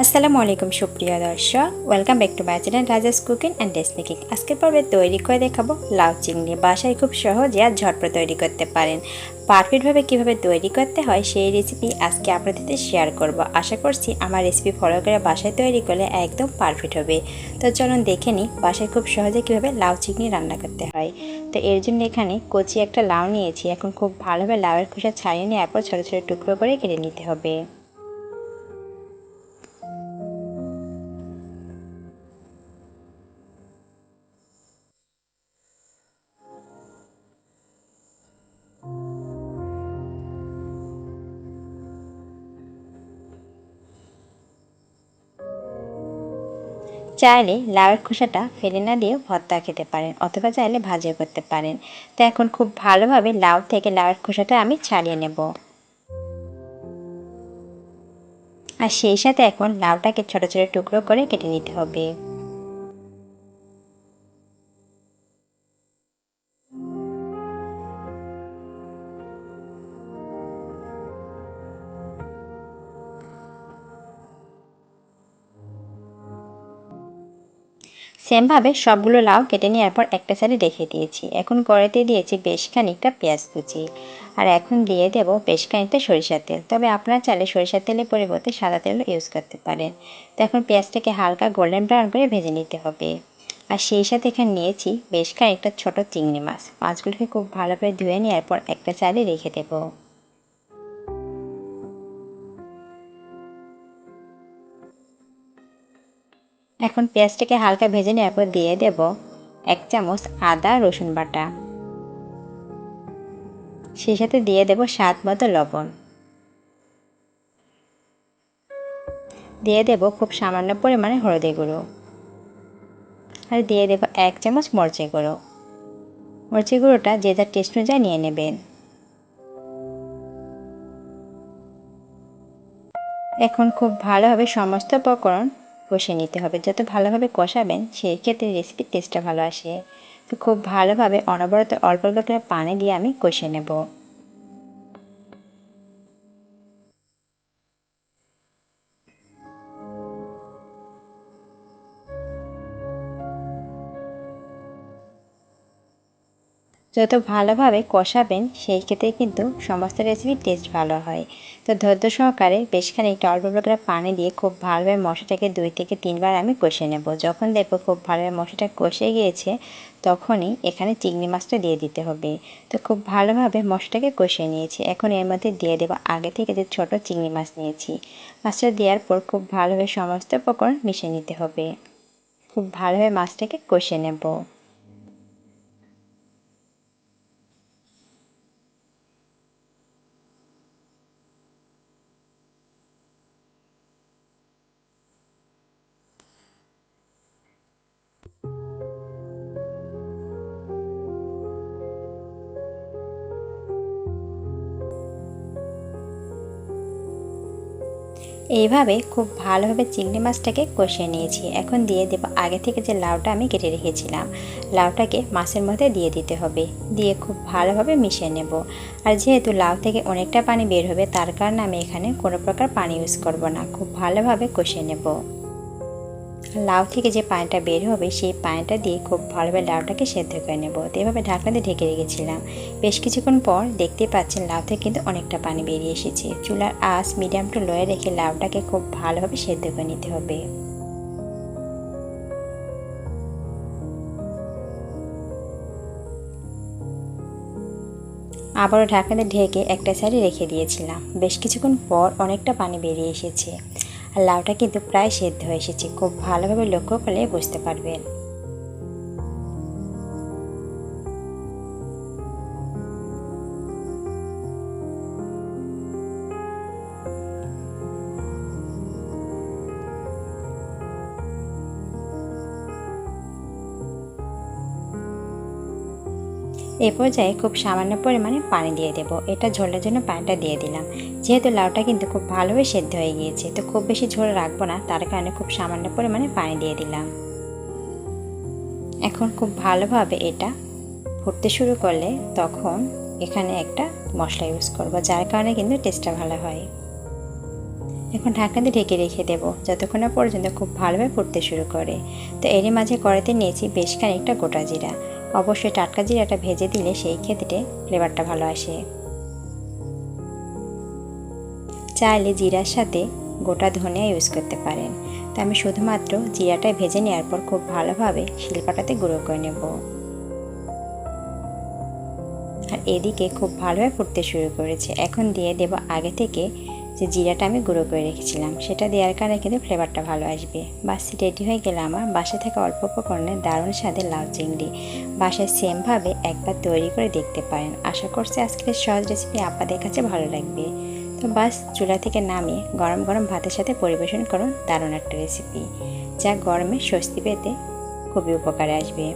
আসসালামু আলাইকুম, সুপ্রিয় দর্শক। Welcome back to my channel Raja's cooking and taste making আজকের পর্বে তৈরি করে দেখাবো লাউ চিংড়ি। বাসায় খুব সহজে আর ঝটপট তৈরি করতে পারেন। পারফেক্টভাবে কীভাবে তৈরি করতে হয় সেই রেসিপি আজকে আপনাদের শেয়ার করব। আশা করছি আমার রেসিপি ফলো করে বাসায় তৈরি করলে একদম পারফেক্ট হবে। তো চলুন দেখে নিই বাসায় খুব সহজে কীভাবে লাউ চিংড়ি রান্না করতে হয়। তো এর জন্য এখানে কচি একটা লাউ নিয়েছি। এখন খুব ভালোভাবে লাউয়ের খোসা ছাড়িয়ে নিয়ে পর ছোটো ছোটো টুকরো করে কেটে নিতে হবে। চাইলে লাউয়ের খোসাটা ফেলে না দিয়ে ভর্তা খেতে পারেন অথবা চাইলে ভাজিও করতে পারেন। তো এখন খুব ভালোভাবে লাউ থেকে লাউয়ের খোসাটা আমি ছাড়িয়ে নেব। আর সেই সাথে এখন লাউটাকে ছোটো ছোটো টুকরো করে কেটে নিতে হবে। সেমভাবে সবগুলো লাউ কেটে নেওয়ার পর একটা সাইডে রেখে দিয়েছি। এখন কড়াইতে দিয়েছি বেশ খানিকটা পেঁয়াজ কুচি। আর এখন দিয়ে দেব বেশ খানিকটা সরিষার তেল। তবে আপনারা চাইলে সরিষার তেলের পরিবর্তে সাদা তেলও ইউজ করতে পারেন। তো এখন পেঁয়াজটাকে হালকা গোল্ডেন ব্রাউন করে ভেজে নিতে হবে। আর সেই সাথে এখানে নিয়েছি বেশ খানিকটা ছোটো চিংড়ি মাছ। মাছগুলোকে খুব ভালো করে ধুয়ে নেওয়ার পর একটা চালে রেখে দেবো। এখন পেঁয়াজটাকে হালকা ভেজে নেওয়ার পর দিয়ে দেব এক চামচ আদা রসুন বাটা। সেই সাথে দিয়ে দেব স্বাদ মতো লবণ। দিয়ে দেব খুব সামান্য পরিমাণে হলদি গুঁড়ো। আর দিয়ে দেব এক চামচ মরচে গুঁড়ো। মরচে গুঁড়োটা যে যার টেস্ট অনুযায়ী নিয়ে নেবেন। এখন খুব ভালোভাবে সমস্ত উপকরণ কষে নিতে হবে। যত ভালোভাবে কষাবেন সেই ক্ষেত্রে রেসিপির টেস্টটা ভালো আসে। তো খুব ভালোভাবে অনবরত অল্প অল্প করে পানি দিয়ে আমি কষে নেব। যত ভালোভাবে কষাবেন, সেই ক্ষেত্রে কিন্তু সমস্ত রেসিপির টেস্ট ভালো হয়। তো ধৈর্য সহকারে বেশ খানিকটা অল্প অল্প করে পানি দিয়ে খুব ভালোভাবে মশলাটাকে দুই থেকে তিনবার আমি কষে নেব। যখন দেখব খুব ভালোভাবে মশলাটা কষে গিয়েছে, তখনই এখানে চিংড়ি মাছটা দিয়ে দিতে হবে। তো খুব ভালোভাবে মশলাটাকে কষে নিয়েছি। এখন এর মধ্যে দিয়ে দেবো আগে থেকে যে ছোট চিংড়ি মাছ নিয়েছি। মাছটা দেওয়ার পর খুব ভালোভাবে সমস্ত উপকরণ মিশিয়ে নিতে হবে। খুব ভালোভাবে মাছটাকে কষে নেব। এইভাবে খুব ভালোভাবে চিংড়ি মাছটাকে কষিয়ে নিয়েছি। এখন দিয়ে দেবো আগে থেকে যে লাউটা আমি কেটে রেখেছিলাম। লাউটাকে মাছের মধ্যে দিয়ে দিতে হবে। দিয়ে খুব ভালোভাবে মিশিয়ে নেব। আর যেহেতু লাউ থেকে অনেকটা পানি বের হবে, তার কারণে আমি এখানে কোনো প্রকার পানি ইউজ করব না। খুব ভালোভাবে কষিয়ে নেব। লাউ থেকে যে পানিটা বের হবে, সেই পানিটা দিয়ে খুব ভালোভাবে লাউটাকে সেদ্ধ করে নেব। তো এভাবে ঢাকনা দিয়ে ঢেকে রেখেছিলাম। বেশ কিছুক্ষণ পর দেখতে পাচ্ছেন লাউ থেকে কিন্তু অনেকটা পানি বেরিয়ে এসেছে। চুলার আঁচ মিডিয়াম টু লোয়ে রেখে লাউটাকে খুব ভালোভাবে সেদ্ধ করে নিতে হবে। আবারও ঢাকনাতে ঢেকে একটা সাইডে রেখে দিয়েছিলাম। বেশ কিছুক্ষণ পর অনেকটা পানি বেরিয়ে এসেছে। আর লাউটা কিন্তু প্রায় সেদ্ধ হয়ে এসেছে। খুব ভালোভাবে লক্ষ্য করলে বুঝতে পারবেন। এ পর্যায়ে খুব সামান্য পরিমাণে পানি দিয়ে দেব। এটা ঝোলের জন্য পানিটা দিয়ে দিলাম। যেহেতু লাউটা কিন্তু খুব ভালোভাবে সেদ্ধ হয়ে গিয়েছে, তো খুব বেশি ঝোল রাখব না, তার কারণে খুব সামান্য পরিমাণে পানি দিয়ে দিলাম। এখন খুব ভালোভাবে এটা ফুটতে শুরু করলে তখন এখানে একটা মশলা ইউজ করব, যার কারণে কিন্তু টেস্টটা ভালো হয়। এখন ঢাকনা দিয়ে ঢেকে রেখে দেবো, যতক্ষণ না পর্যন্ত খুব ভালোভাবে ফুটতে শুরু করে। তো এরই মাঝে কড়াইতে নিয়েছি বেশ খানিকটা গোটা জিরা। অবশ্যই টাটকা জিরাটা ভেজে দিলে সেই ক্ষেত্রে ফ্লেভারটা ভালো আসে। চাইলে জিরার সাথে গোটা ধনিয়া ইউজ করতে পারেন। তো আমি শুধুমাত্র জিরাটা ভেজে নেওয়ার পর খুব ভালোভাবে শিলপাটাতে গুঁড়ো করে নেব। আর এদিকে খুব ভালোভাবে ফুটতে শুরু করেছে। এখন দিয়ে দেব আগে থেকে যে জিরাটা আমি গুঁড়ো করে রেখেছিলাম, সেটা দেওয়ার কারণে কিন্তু ফ্লেভারটা ভালো আসবে। বাস রেডি হয়ে গেলে আমার বাসা থেকে অল্প উপকরণে দারুণ স্বাদের লাউ চিংড়ি বাসায় সেমভাবে একবার তৈরি করে দেখতে পারেন। আশা করছি আজকের সহজ রেসিপি আপনাদের কাছে ভালো লাগবে। তো বাস, চুলা থেকে নামিয়ে গরম গরম ভাতের সাথে পরিবেশন করুন দারুণ একটা রেসিপি যা গরমে স্বস্তি পেতে খুবই উপকারে আসবে।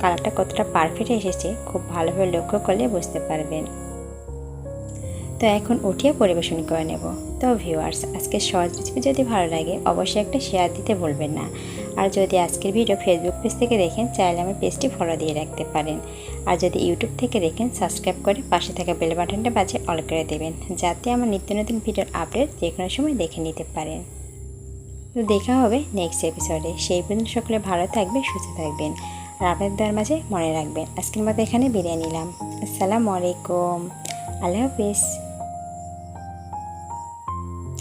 কালারটা কতটা পারফেক্ট এসেছে, খুব ভালোভাবে লক্ষ্য করলে বুঝতে পারবেন। তো এখন উঠিয়ে পরিবেশন করে নেব। তো ভিউয়ার্স আজকের সহজ রেসিপি যদি ভালো লাগে, অবশ্যই একটা শেয়ার দিতে ভুলবেন না। আর যদি আজকের ভিডিও ফেসবুক পেজ থেকে দেখেন চাইলে আমার পেজটি ফলো দিয়ে রাখতে পারেন। আর যদি ইউটিউব থেকে দেখেন সাবস্ক্রাইব করে পাশে থাকা বেল বাটনটা বাজে অল করে দেবেন, যাতে আমার নিত্য নতুন ভিডিওর আপডেট যে কোনো সময় দেখে নিতে পারেন। তো দেখা হবে নেক্সট এপিসোডে সেই পর্যন্ত সকলে ভালো থাকবে সুস্থ থাকবেন। আর আপনাদের দেওয়ার মাঝে মনে রাখবেন, আজকের মতো এখানে বিরিয়ানি নিলাম। আসসালামু আলাইকুম। আল্লাহ হাফিজ।